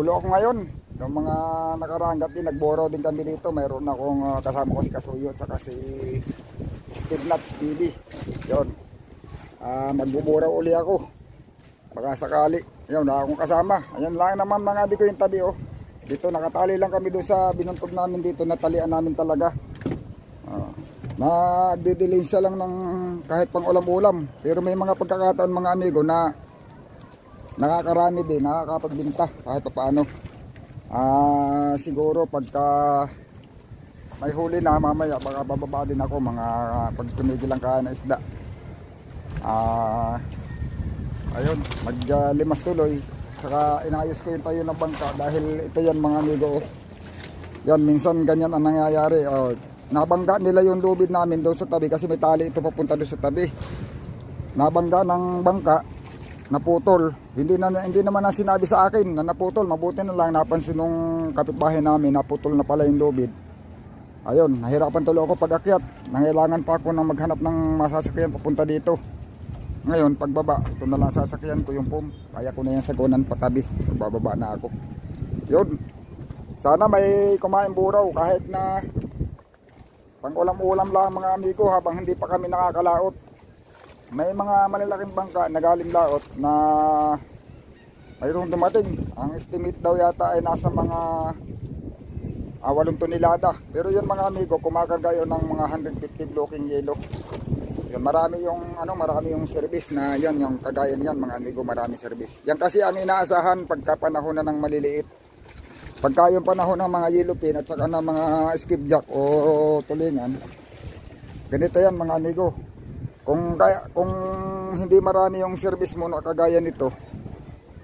sulo ako ngayon. Yung mga nakaraang gabi, nagboro din kami dito. Mayroon akong ah, kasama ko si Kasuyo at saka si Steve TV. Yun. Ah, magbubura uli ako. Baka sakali. Yun, wala akong kasama. Ayan lang naman mga abi ko yung tabi oh. Dito nakatali lang kami doon sa binuntog namin dito. Natalian namin talaga. Ah, nagdidilinsa lang ng kahit pang ulam-ulam. Pero may mga pagkakataon mga amigo na nakakarami din, nakakapagbinta kahit pa paano. Ah, siguro pagka may huli na mamaya baka bababa din ako mga pag tumigil lang kaya na isda. Ah, ayun, maglimas tuloy. Saka inayos ko yung tayo ng bangka dahil ito yan mga amigo. Yan, minsan ganyan ang nangyayari. Oh, nabangga nila yung lubid namin doon sa tabi kasi may tali ito papunta doon sa tabi. Nabangga ng bangka, naputol. Hindi na hindi naman na sinabi sa akin na naputol. Mabuti na lang napansin nung kapitbahay namin naputol na pala yung lubid. Ayun, nahirapan tuloy ako pag akyat. Nangailangan pa ako ng maghanap ng masasakyan papunta dito. Ngayon, pagbaba, ito na lang sasakyan ko yung pum. Kaya ko na yan sagunan patabi. Pagbababa na ako. Yun. Sana may kumain buraw kahit na pang ulam-ulam lang mga amigo habang hindi pa kami nakakalaot. May mga malalaking bangka na galing laot na mayroong dumating. Ang estimate daw yata ay nasa mga ah, 8 tonelada. Pero yun mga amigo, kumakarga ng mga 150 blocking yellow. Yun, marami yung ano, marami yung service na yan, yung kagaya niyan mga amigo, marami service. Yan kasi ang inaasahan pagka panahon na ng maliliit. Pagka yung panahon ng mga yellow pin at saka ng mga skipjack o tulingan, ganito yan mga amigo. Kung kaya, kung hindi marami yung service mo na kagaya nito,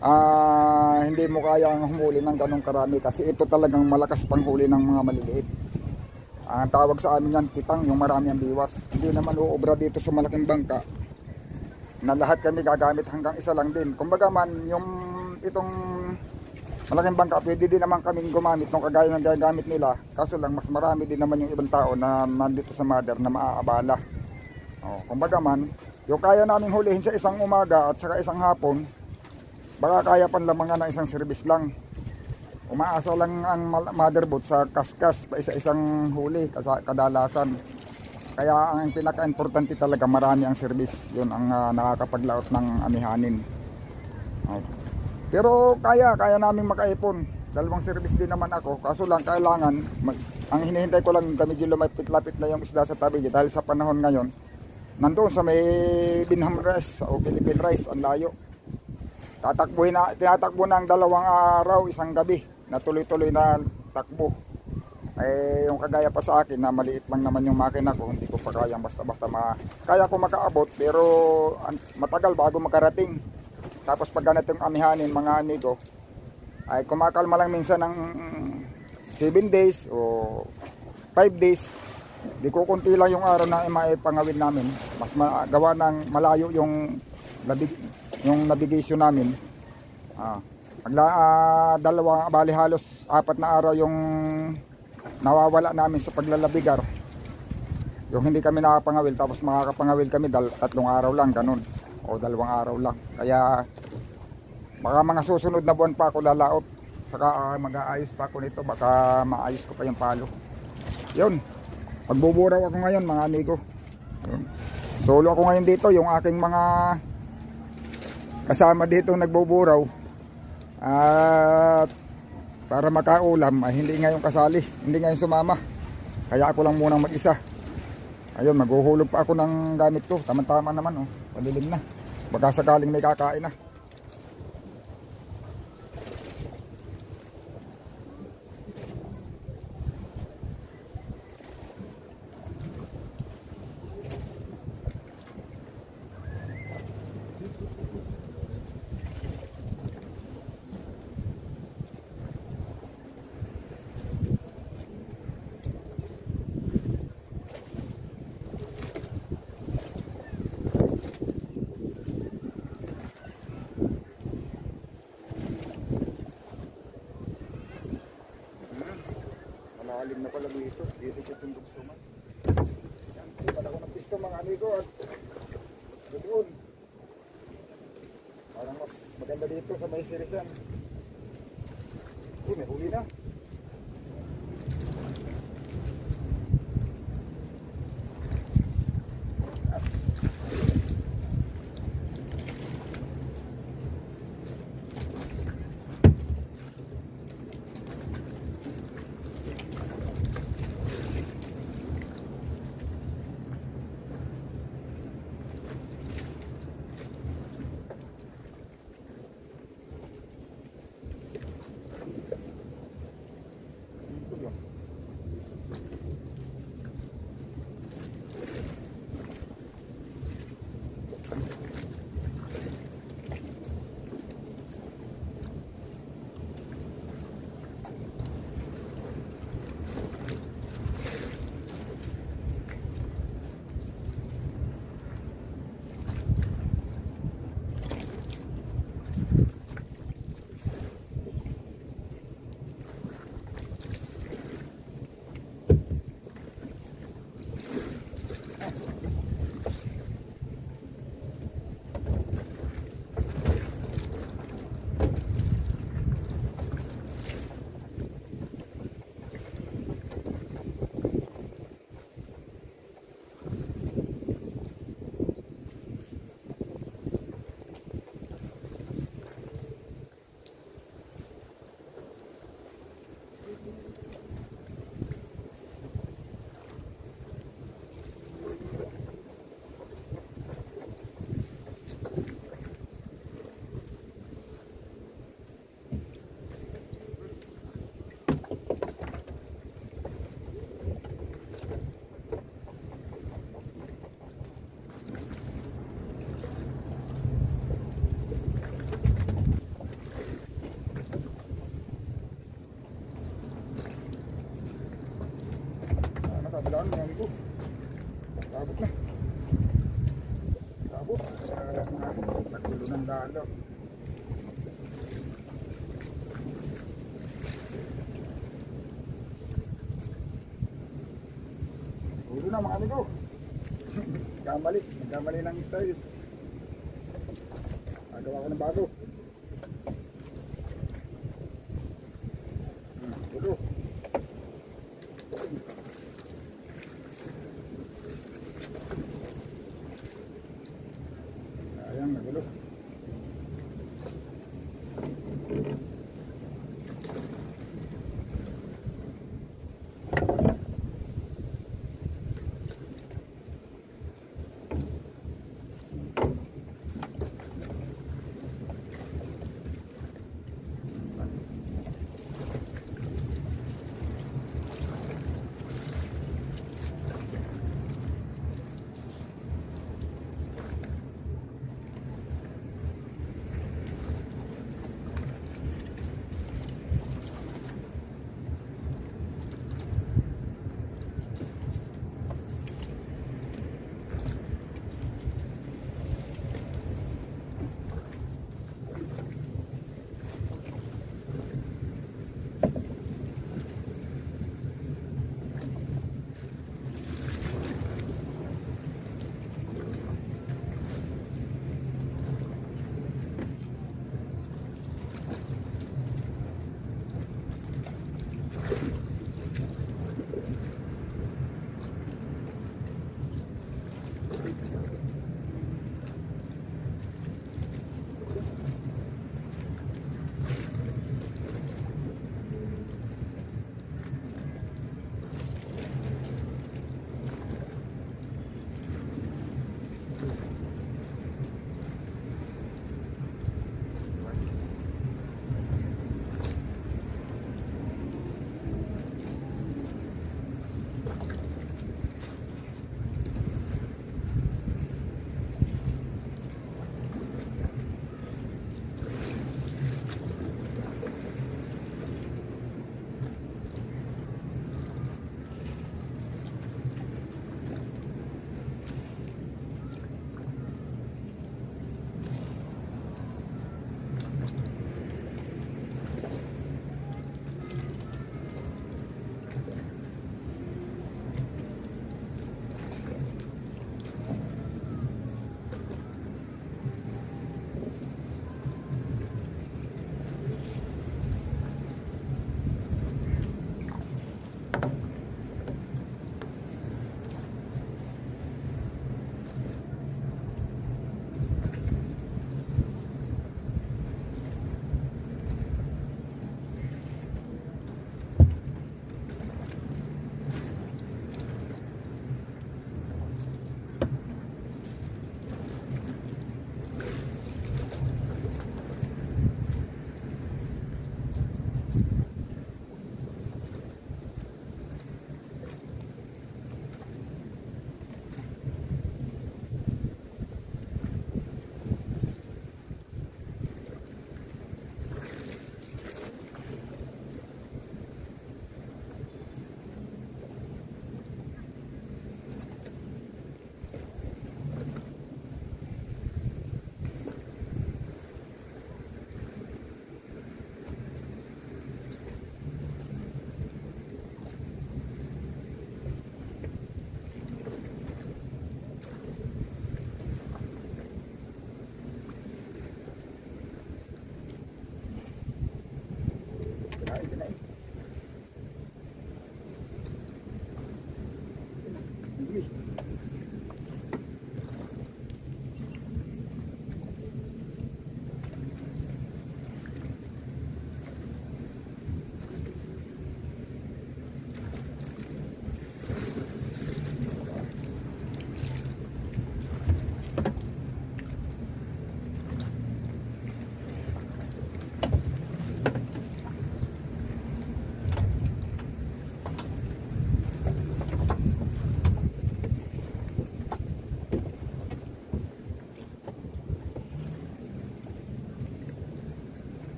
ah hindi mo kayang humuli ng ganong karami kasi ito talagang malakas panghuli ng mga maliliit. Ang tawag sa amin yan, kitang, yung marami ang biwas. Hindi naman uobra dito sa malaking bangka na lahat kami gagamit hanggang isa lang din. Kumbaga man, yung itong malaking bangka, pwede din naman kaming gumamit ng kagaya ng gagamit nila. Kaso lang, mas marami din naman yung ibang tao na nandito sa mother na maaabala. Oh, kumbaga man, yung kaya namin hulihin sa isang umaga at saka isang hapon, baka kaya panlamangan ng isang service lang. Umaasa lang ang motherboard sa kaskas pa isa-isang huli kadalasan. Kaya ang pinaka-importante talaga marami ang service. Yun ang ah, nakakapaglaot ng amihanin. Oh. Pero kaya, kaya namin makaipon. Dalawang service din naman ako. Kaso lang kailangan, mag- ang hinihintay ko lang kami yung lumapit-lapit na yung isda sa tabi dahil sa panahon ngayon, nandoon sa may Binham Rice o Philippine Rice, ang layo. Tatakbuhin na, tinatakbo na ang dalawang araw, isang gabi na tuloy-tuloy na takbo. Eh, yung kagaya pa sa akin na maliit lang naman yung makina ko, hindi ko pa kayang basta-basta ma... Kaya ko makaabot pero matagal bago makarating. Tapos pag ganito yung amihanin mga amigo, ay kumakalma lang minsan ng 7 days o 5 days. Di ko kunti lang yung araw na maipangawin namin. Mas ma- gawa ng malayo yung labig, yung navigation namin. Ah, magla, ah, dalawa, bali halos apat na araw yung nawawala namin sa paglalabigar. Yung hindi kami nakapangawil tapos makakapangawil kami dal tatlong araw lang ganun o dalawang araw lang. Kaya baka mga susunod na buwan pa ako lalaot. Saka ah, mag-aayos pa ako nito baka maayos ko pa yung palo. Yun. Magbuburaw ako ngayon mga amigo. Solo ako ngayon dito yung aking mga kasama dito nagbuburaw. At para makaulam ay hindi ngayon kasali, hindi ngayon sumama. Kaya ako lang munang mag-isa. Ayun, maghuhulog pa ako ng gamit ko. Tama-tama naman oh. Palilim na. Baka sakaling may kakain na. Malalim na pala dito. Dito siya tundok suman. Yan, hindi pala ako ng amigo. At doon. Parang mas maganda dito sa may sirisan. Lalo. Ulo na mga amigo. Kamali. Kamali ng style. Agawa ko ng bago.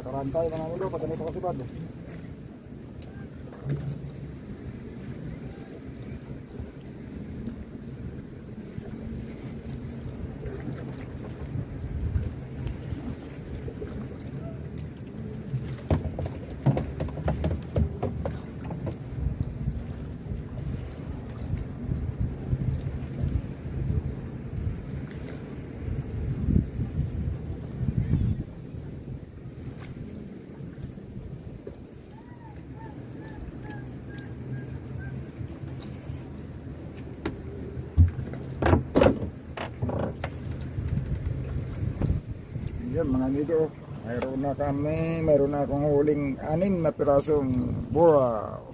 Kakarantay mga amigo, pag ganito kasi bad. Yan mga amigo, mayroon na kami, mayroon na akong huling anim na pirasong buraw.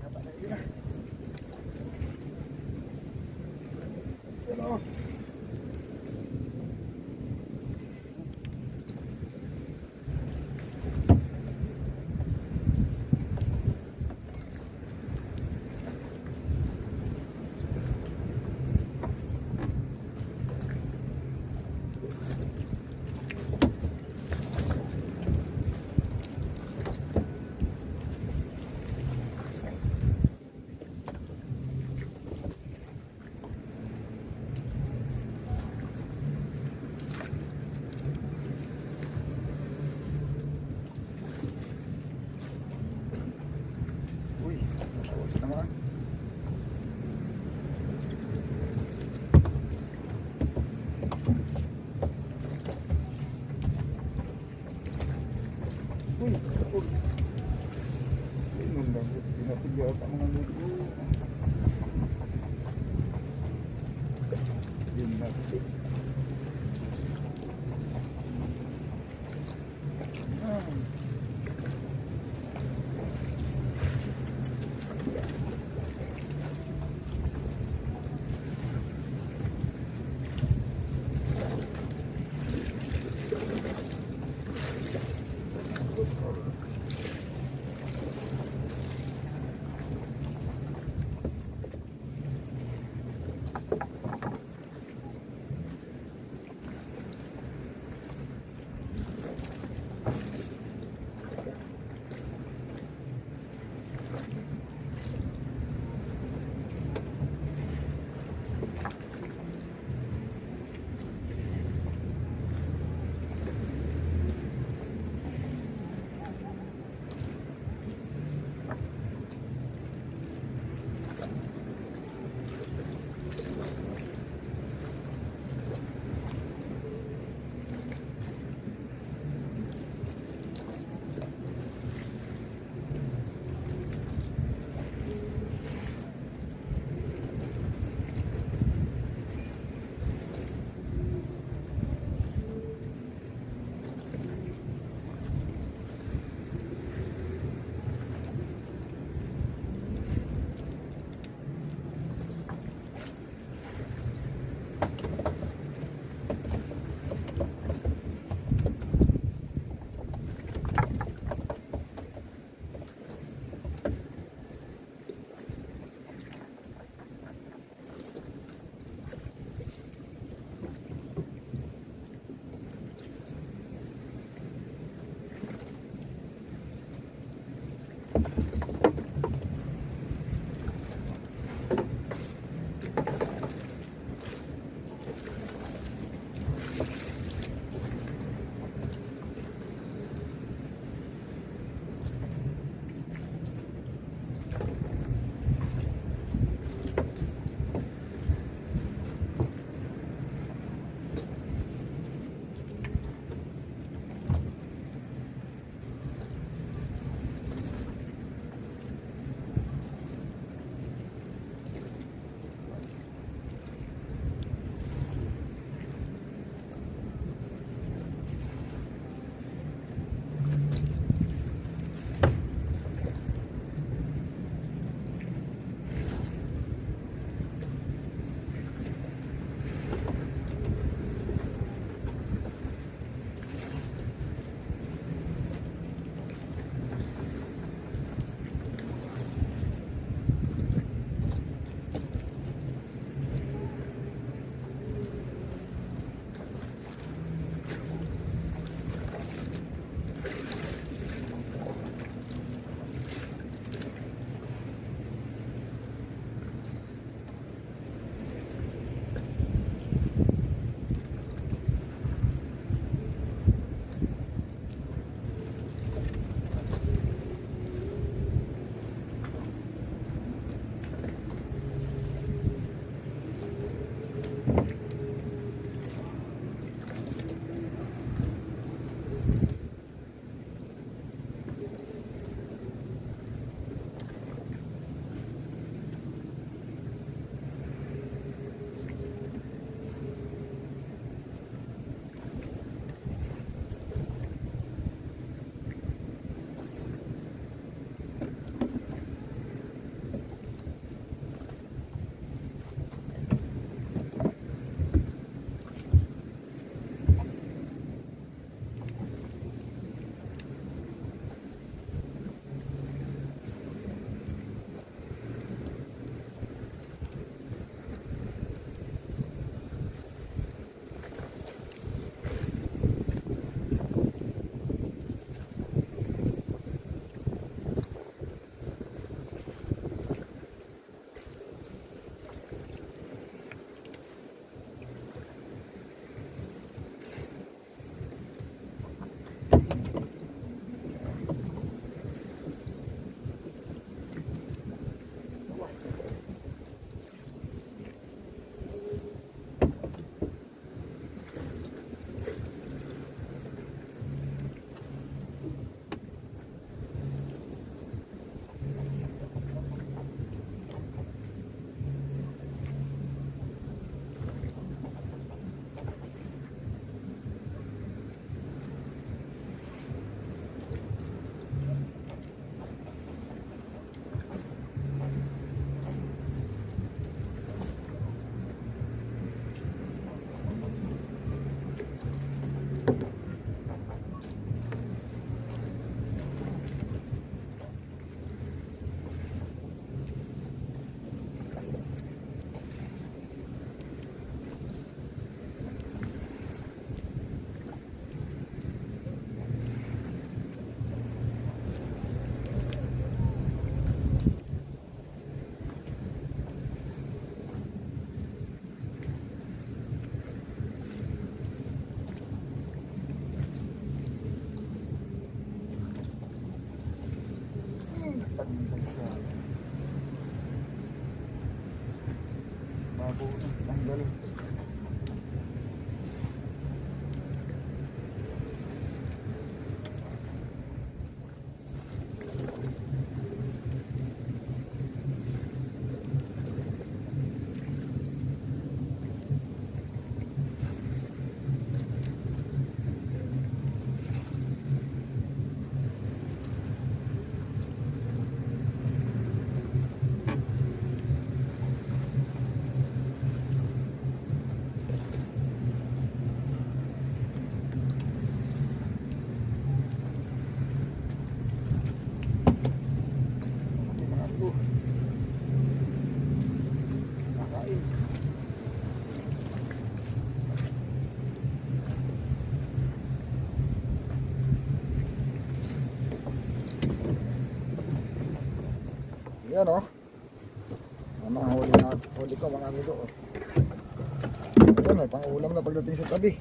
May pang-ulam na pagdating sa tabi.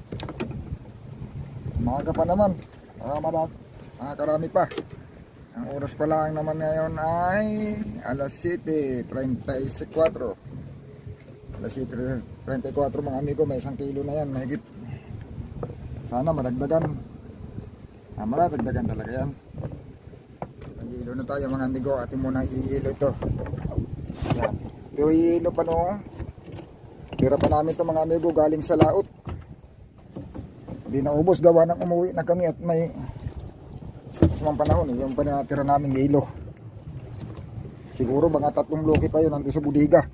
Maaga pa naman. Baka malat, makakarami pa. Ang oras pa lang naman ngayon ay alas 7.34. Alas 7.34 mga amigo, may isang kilo na yan, mahigit. Sana madagdagan. Ah, madagdagan talaga yan. Ang hilo na tayo mga amigo, atin muna ihilo ito. Yan. Ito ihilo pa no. Tira pa namin ito mga amigo galing sa laot. Hindi na ubos gawa ng umuwi na kami at may Masamang panahon eh, yung panatira namin yelo. Siguro mga tatlong loki pa yun nandun sa budiga.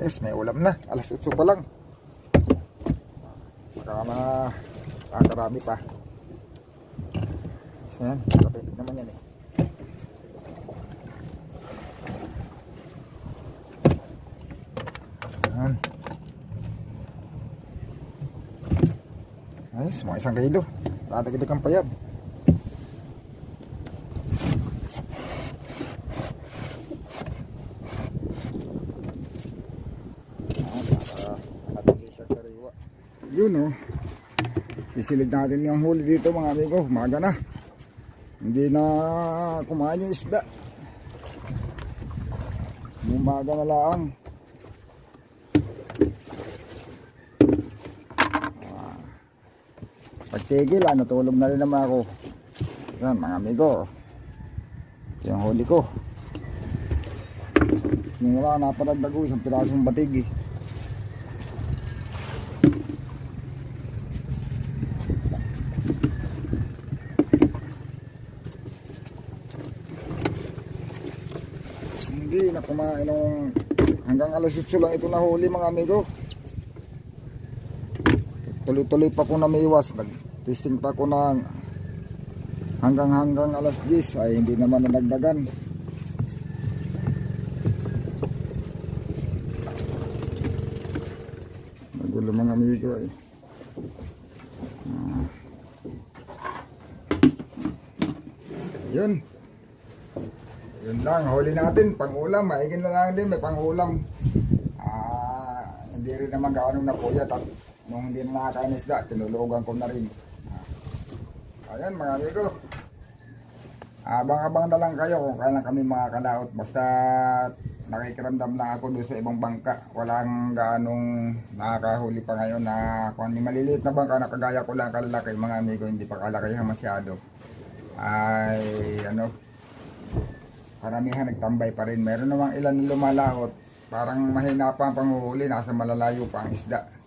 Yes, may ulam na. Alas 8 pa lang. Baka ma... Kakarami pa. Yes na yan. Kapipit naman yan eh. Yan. Ayos, mga isang kilo. Dadagdagan pa yan. Para manatili siya sariwa. Yun oh. Sisilid natin yung huli dito mga amigo. Umaga na. Hindi na kumain yung isda. Umaga na lang. Pagtigil, ah, natulog na rin naman ako. Yan, mga amigo. Ito yung huli ko. Yung wala, napadagdag ko isang pirasong batig eh. Hindi na kumain ng hanggang alas 8 lang ito nahuli mga amigo tuloy-tuloy pa po na may iwas nag-testing pa ko ng hanggang hanggang alas 10 ay hindi naman nadagdagan. Magulo mga amigo ay Ah. yun. Yun lang huli natin. Pangulam maigin na lang din may pangulam. Ah hindi rin naman gaano na puyat at nung hindi na nakakain isda, tinulugan ko na rin. Ayan mga amigo. Abang-abang na lang kayo kung kailan kami makakalaot. Basta nakikiramdam lang ako doon sa ibang bangka. Walang gaanong nakakahuli pa ngayon na kung may maliliit na bangka na kagaya ko lang kalalaki mga amigo, hindi pa kalakihan masyado. Ay ano, karamihan nagtambay pa rin. Meron namang ilan na. Parang mahina pa ang panguhuli, nasa malalayo pa ang isda.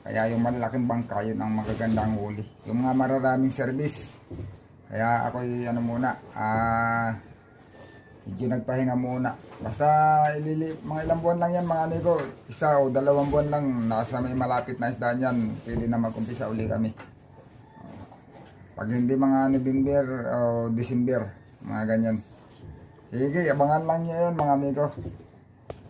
Kaya yung malalaking bangka, yun ang magagandang huli. Yung mga mararaming service. Kaya ako ano muna, ah, medyo nagpahinga muna. Basta ilili, mga ilang buwan lang yan mga amigo. Isa o dalawang buwan lang, nasa may malapit na isda niyan, pwede na mag-umpisa uli kami. Pag hindi mga November o December, mga ganyan. Sige, abangan lang nyo yun mga amigo.